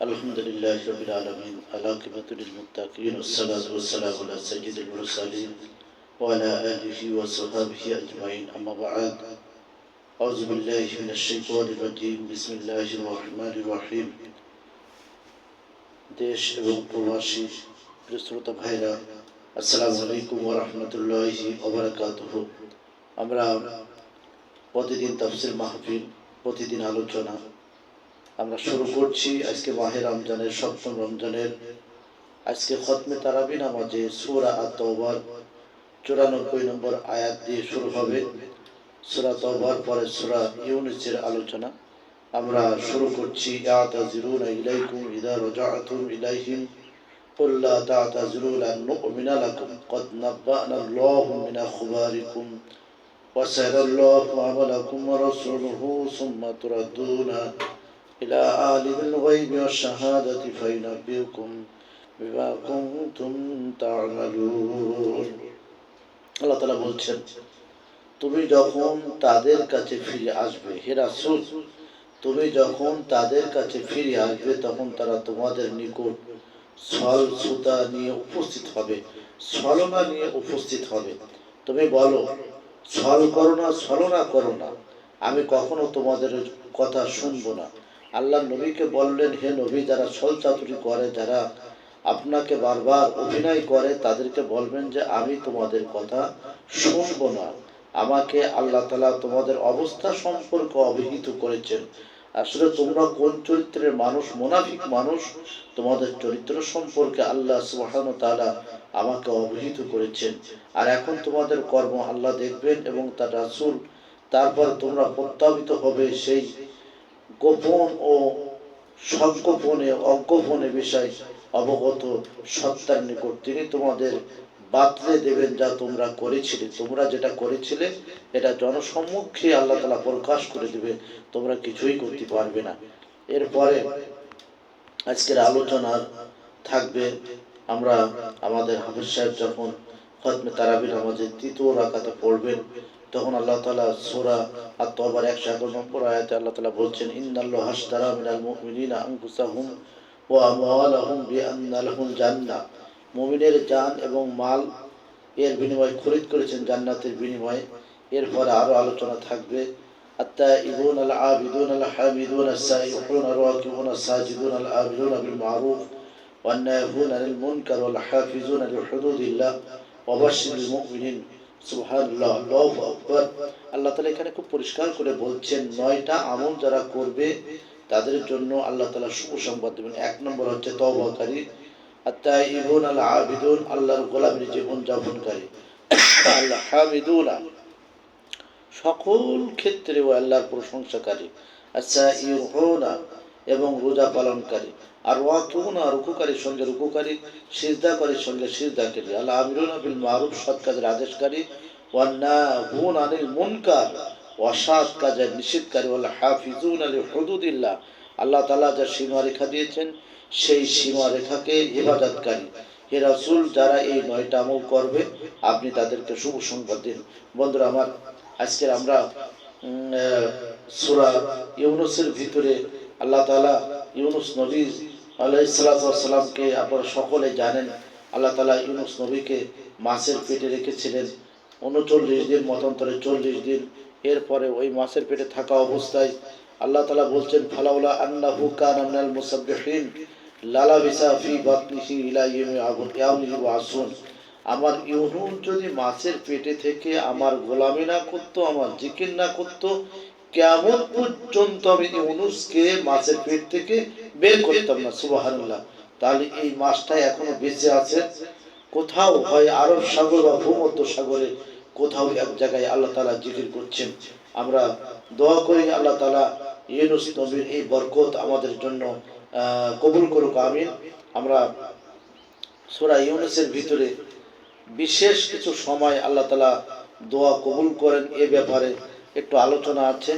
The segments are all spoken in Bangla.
الحمد لله رب العالمين العاقبة للمتقين والصلاة والسلام على سيد المرسلين وعلى آله وصحبه أجمعين أما بعد أعوذ بالله من الشيطان الرجيم بسم الله الرحمن الرحيم দেশ এবং প্রবাসী প্রিয় শ্রোতা ভাইরা আসসালামু আলাইকুম ওয়া রাহমাতুল্লাহি ওয়া বারাকাতুহু আমরা প্রতিদিন তাফসীর মাহফিল প্রতিদিন আলোচনা আমরা শুরু করছি আজকে মাহে রমজানের সপ্তম রমজানের আজকে খতমে তারাবি নামাজে সুরা আতবার চুরানব্বই নম্বর আয়াত দিয়ে শুরু হবে সুরা তবার পরে সুরা ইউনিসের আলোচনা আমরা শুরু করছি ইয়াতাজিরুনা ইলাইকুম ইদা রাজাআতুম ইলাইহিম قل لا تعتذروا لن نؤمن لكم قد نبأنا الله من أخباركم وسيرى الله عملكم ورسوله ثم تردون إلى عالم الغيب والشهادة فينبئكم بما كنتم تعملون আল্লাহ তালা বলছেন তুমি যখন তাদের কাছে ফিরে আসবে হে রাসূল তুমি যখন তাদের কাছে ফিরে আসবে তখন তারা তোমাদের নিকট ছল সুতা নিয়ে উপস্থিত হবে ছলনা নিয়ে উপস্থিত হবে তুমি বলো ছল করো না ছলনা করো না আমি কখনো তোমাদের কথা শুনবো না আল্লাহ নবীকে বললেন, হে নবী, যারা ছল চাতুরি করে, যারা আপনাকে বারবার অভিনয় করে, তাদেরকে বলবেন যে, আমি তোমাদের কথা শুনব না। আমাকে আল্লাহ তালা তোমাদের অবস্থা সম্পর্কে অবহিত করেছেন। আসলে তোমরা কোন চরিত্রের মানুষ, মোনাফিক মানুষ, তোমাদের চরিত্র সম্পর্কে আল্লাহ সুবহান তাআলা আমাকে অবহিত করেছেন। আর এখন তোমাদের কর্ম আল্লাহ দেখবেন এবং তার রাসূল, তারপর তোমরা প্রত্যাবিত হবে সেই গোপন ও সংগোপনে অজ্ঞোপনে বিষয় অবগত সত্তার নিকট। তিনি তোমাদের বাতলে দেবেন যা তোমরা করেছিলে। তোমরা যেটা করেছিলে, এটা জনসম্মুখে আল্লাহ তালা প্রকাশ করে দেবে। তোমরা কিছুই করতে পারবে না। এরপরে আজকের আলোচনা থাকবে আমরা আমাদের হাফিজ সাহেব যখন খতমে তারাবির আমাদের তৃতীয় রাকাতে পড়বেন তখন আল্লাহ তালা সোরা আর তবার একশো এগারো নম্বর আয়াতে আল্লাহ তালা বলছেন ইন্দাল্লাহ হাসদারা মিনাল মুমিনিনা আনফুসাহুম ওয়া আমওয়ালাহুম বিআন্না লাহুম জান্নাহ মুমিনের জান এবং মাল এর বিনিময়ে খরিদ করেছেন জান্নাতের বিনিময়ে এরপরে আরো আলোচনা থাকবে التائبون العابدون الحامدون السائحون الراكعون الساجدون الآمرون بالمعروف والناهون عن المنكر والحافظون لحدود الله وبشر المؤمنين সুবহানাল্লাহ আল্লাহু আল্লাহ তাআলা এখানে খুব পরিষ্কার করে বলছেন, নয়টা আমল যারা করবে, তাদের জন্য আল্লাহ তাআলা শুভ সংবাদ দেবেন। এক নম্বর হচ্ছে তওবাকারী। আত্তাইবুন আল আবিদুন, আল্লাহর জীবন যাপনকারী। আল্লাহ সকল ক্ষেত্রে ও আল্লাহর প্রশংসাকারী। আচ্ছা এবং রোজা পালনকারী। আর ওয়াকুনা রুকুকারীর সঙ্গে রুকুকারী সিজদাকারীর সঙ্গে সিজদাকারী আল্লাহ আমিরুনা বিল মারুফ, সৎ কাজের আদেশকারী। ওয়ান্না হুন আনিল মুনকার, অসৎ কাজের নিষেধকারী। আল্লাহ হাফিজুন আলী হুদুদিল্লাহ। আল্লাহ তাআলা যা সীমা রেখা দিয়েছেন, সেই সীমা রেখাকে হেফাজতকারী হে রাসূল, যারা এই নয়টা আমল করবে, আপনি তাদেরকে শুভ সংবাদ দিন। বন্ধুরা, আমার আজকের আমরা সুরা ইউনুসের ভিতরে আল্লাহ তালা ইউনুস নবী আলাইসালামকে আপনারা সকলে জানেন, আল্লাহ তালা ইউনুস নবীকে মাছের পেটে রেখেছিলেন উনচল্লিশ দিন, মতান্তরে চল্লিশ দিন। এরপরে ওই মাছের পেটে থাকা অবস্থায় আল্লাহ তালা বলছেন, ফালাউলা আন্না হুকান আন্নাল মুসাব্বিহিন লালা বিসা ফি বাতনিহি ইলা ইয়ামি আগুন ওয়াসুন আমার ইউনুস যদি মাছের পেটে থেকে আমার গোলামি না করতো, আমার জিকির না করতো কেমন পর্যন্ত আমি ইউনুসকে মাছের পেট থেকে বের করতাম না, সুবহানাল্লাহ। তাহলে এই মাছটা এখনও বেঁচে আছে। কোথাও হয় আরব সাগর বা ভূমধ্য সাগরে, কোথাও এক জায়গায় আল্লাহ তালা জিকির করছেন। আমরা দোয়া করি আল্লাহ তালা ইউনুস নবীর এই বরকত আমাদের জন্য কবুল করুক, আমিন। আমরা সোরা ইউনুসের ভিতরে বিশেষ কিছু সময় আল্লাহ তালা দোয়া কবুল করেন এ ব্যাপারে। একটু আলোচনা আছে,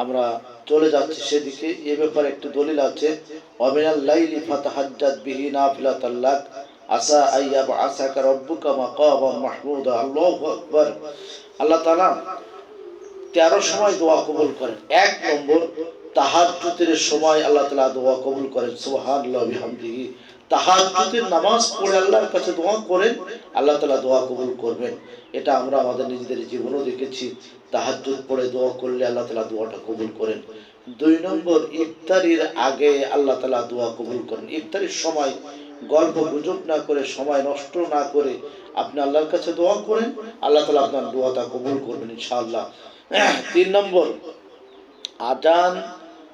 আমরা চলে যাচ্ছি সেদিকে। এ ব্যাপারে একটু দলিল আছে। নাফিলাতাল্লাক আসা আল্লাহু আল্লাহ তেরো সময় দোয়া কবুল করেন। এক নম্বর তাহাজ্জুদের সময় আল্লাহ তাআলা দোয়া কবুল করেন, সুবহানাল্লাহ বিহামদিহি। তাহাজ্জুদের নামাজ পড়ে আল্লাহর কাছে দোয়া করেন, আল্লাহ তাআলা দোয়া কবুল করবেন। এটা আমরা আমাদের নিজেদের জীবনেও দেখেছি। তাহাজ্জুদ পড়ে দোয়া করলে আল্লাহ তাআলা দোয়াটা কবুল করেন। দুই নম্বর, ইফতারির আগে আল্লাহ তাআলা দোয়া কবুল করেন। ইফতারির সময় গল্প গুজব না করে, সময় নষ্ট না করে আপনি আল্লাহর কাছে দোয়া করেন, আল্লাহ তালা আপনার দোয়াটা কবুল করবেন ইনশাআল্লাহ। তিন নম্বর, আজান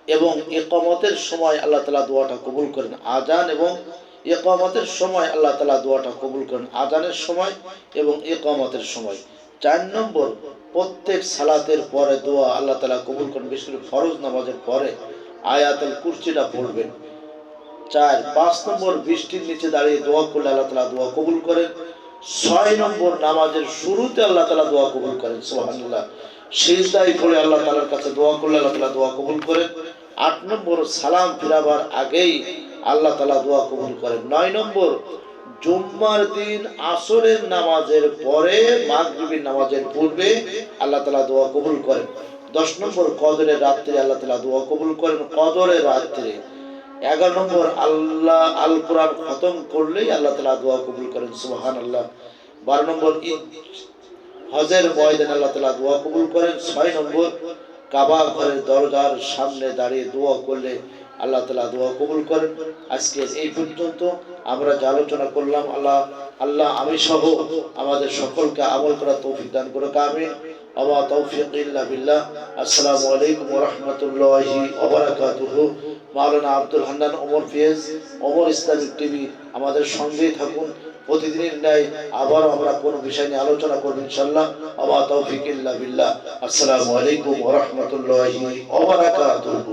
এবং একামতের সময় আল্লাহ তালা দোয়াটা কবুল করেন। আজান এবং একামতের সময় আল্লাহ তালা দোয়াটা কবুল করেন। আজানের সময় এবং একামতের সময়। চার নম্বর, প্রত্যেক সালাতের পরে দোয়া আল্লাহ তালা কবুল করেন, বিশেষ করে ফরজ নামাজের পরে আয়াতুল কুরসিটা পড়বেন। চার, পাঁচ নম্বর, বৃষ্টির নিচে দাঁড়িয়ে দোয়া করলে আল্লাহ তালা দোয়া কবুল করেন। ছয় নম্বর নামাজের শুরুতে আল্লাহ তালা দোয়া কবুল করেন সোহানুল্লাহ সিজদাই করে আল্লাহ তালার কাছে দোয়া করলে আল্লাহ তালা দোয়া কবুল করেন। আট নম্বর সালাম ফিরাবার আগেই আল্লাহ তালা দোয়া কবুল করেন। নয় নম্বর, জুম্মার দিন আসরের নামাজের পরে, মাগরিবের নামাজের পূর্বে আল্লাহ তালা দোয়া কবুল করেন। দশ নম্বর, কদরের রাত্রে আল্লাহ তালা দোয়া কবুল করেন। কদরের রাত্রে এগারো নম্বর, আল্লাহ আল কোরআন খতম করলেই আল্লাহ তালা দোয়া কবুল করেন সুবহান আল্লাহ বারো নম্বর হজের ময়দান আল্লাহ তালা দোয়া কবুল করেন। ছয় নম্বর, কাবা ঘরের দরজার সামনে দাঁড়িয়ে দোয়া করলে আল্লাহ তালা দোয়া কবুল করেন। আজকে এই পর্যন্ত আমরা যে আলোচনা করলাম, আল্লাহ আল্লাহ আমি সহ আমাদের সকলকে আমল করা তৌফিক দান করে আমিন। আমা তৌফিক আসসালামু আলাইকুম রাহমাতুল্লাহি বারাকাতুহু। মাওলানা আব্দুল হান্নান ওমর ফিয়েজ, ওমর ইসলামিক টিভি আমাদের সঙ্গেই থাকুন। প্রতিদিনের ন্যায় আবারও আমরা কোনো বিষয় নিয়ে আলোচনা করব ইনশাল্লাহ আবা তৌফিক বিল্লাহ। আসসালামু আলাইকুম ওয়া রাহমাতুল্লাহি ওয়া বারাকাতুহু।